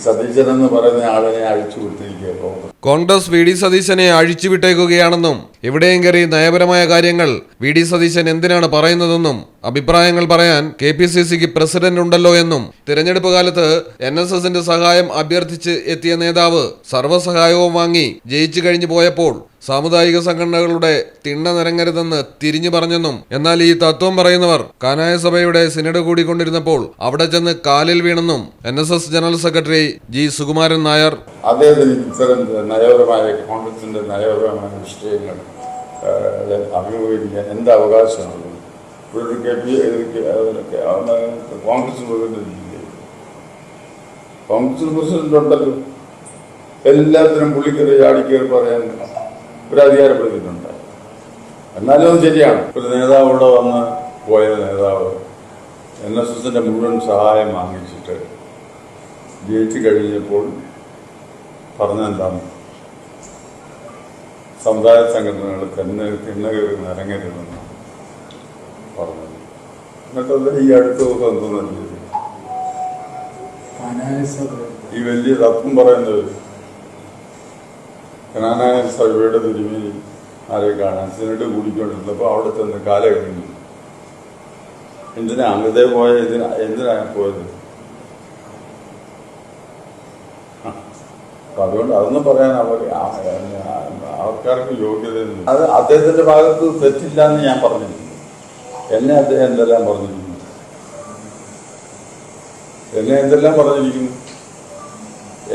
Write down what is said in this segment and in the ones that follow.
സതീശൻ എന്ന് പറയുന്ന ആളിനെ അഴിച്ചു കോൺഗ്രസ് വി ഡി സതീശനെ അഴിച്ചുവിട്ടേക്കുകയാണെന്നും എവിടെയും കയറി നയപരമായ കാര്യങ്ങൾ വി ഡി സതീശൻ എന്തിനാണ് പറയുന്നതെന്നും അഭിപ്രായങ്ങൾ പറയാൻ കെ പി സി സിക്ക് പ്രസിഡന്റ് ഉണ്ടല്ലോ എന്നും തിരഞ്ഞെടുപ്പ് കാലത്ത് എൻ എസ് എസിന്റെ സഹായം അഭ്യർത്ഥിച്ച് എത്തിയ നേതാവ് സർവസഹായവും വാങ്ങി ജയിച്ചു കഴിഞ്ഞു പോയപ്പോൾ സാമുദായിക സംഘടനകളുടെ തിണ്ണ നിരങ്ങരുതെന്ന് തിരിഞ്ഞു പറഞ്ഞെന്നും എന്നാൽ ഈ തത്വം പറയുന്നവർ കാനായ സഭയുടെ സിനഡ് കൂടിക്കൊണ്ടിരുന്നപ്പോൾ അവിടെ ചെന്ന് കാലിൽ വീണെന്നും N S S general secretary G Sukumaran Nair. അദ്ദേഹത്തിന് ഇത്തരം നയപരമായ കോൺഗ്രസിന്റെ നയപരമായ വിഷയങ്ങൾ അഭിമുഖീകരിക്കാൻ എന്ത് അവകാശമാണ്? ഒരു K P Congress president Congress president ഉണ്ടല്ലോ. എല്ലാത്തിനും പുള്ളിക്കറി ചാടിക്കേറി പറയാൻ ഒരു അധികാരപ്പെടുത്തിയിട്ടുണ്ട്. എന്നാലും അത് ശരിയാണ്. ഒരു നേതാവ് ഇവിടെ വന്ന് പോയ നേതാവ് എൻ എസ് എസിന്റെ മുഴുവൻ സഹായം വാങ്ങിച്ചിട്ട് ജയിച്ചു കഴിഞ്ഞപ്പോൾ പറഞ്ഞെന്താണ്? സമുദായ സംഘടനകൾ തന്നെ തിന്നകരുന്ന് നിരങ്ങരുതെന്ന് പറഞ്ഞു എന്നിട്ടത് ഈ അടുത്ത ദിവസം എന്തോന്നു ചെയ്തു ഈ വലിയ തത്വം പറയുന്നത് കനാനായ സഭയുടെ തിരുമേനി ആരെ കാണാൻ സിനഡ് കൂടിക്കൊണ്ടിരുന്നപ്പോൾ അവിടെ ചെന്ന് കാല കഴിഞ്ഞു എന്തിനാ അങ്ങതേ പോയ ഇതിനാ എന്തിനാ പോയത്? അപ്പൊ അതുകൊണ്ട് അതൊന്നും പറയാൻ അവർ ആൾക്കാർക്ക് യോഗ്യതയൊന്നും അത് അദ്ദേഹത്തിന്റെ ഭാഗത്ത് തെറ്റില്ല എന്ന് ഞാൻ പറഞ്ഞിരിക്കുന്നു. എന്നെ അദ്ദേഹം എന്തെല്ലാം പറഞ്ഞിരിക്കുന്നു? എന്നെ എന്തെല്ലാം പറഞ്ഞിരിക്കുന്നു?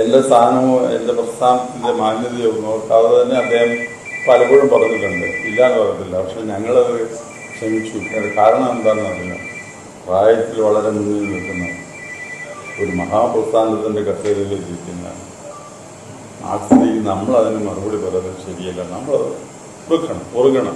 എന്റെ സ്ഥാനമോ എന്റെ പ്രസ്ഥാനത്തിന്റെ മാന്യതയോ നോക്കാതെ തന്നെ അദ്ദേഹം പലപ്പോഴും പറഞ്ഞിട്ടുണ്ട്. ഇല്ലാന്ന് പറയത്തില്ല പക്ഷെ ഞങ്ങളത് ക്ഷമിച്ചു. കാരണം എന്താണെന്ന് അറിയില്ല. പ്രായത്തിൽ വളരെ മുന്നിൽ നിൽക്കുന്ന ഒരു മഹാപ്രസ്ഥാനത്തിന്റെ കസേരയിലേക്ക് ഇരിക്കുന്ന ആ സ്ത്രീ നമ്മൾ അതിന് മറുപടി പറയുന്നത് ശരിയല്ല. നമ്മൾ വെക്കണം പൊറുകണം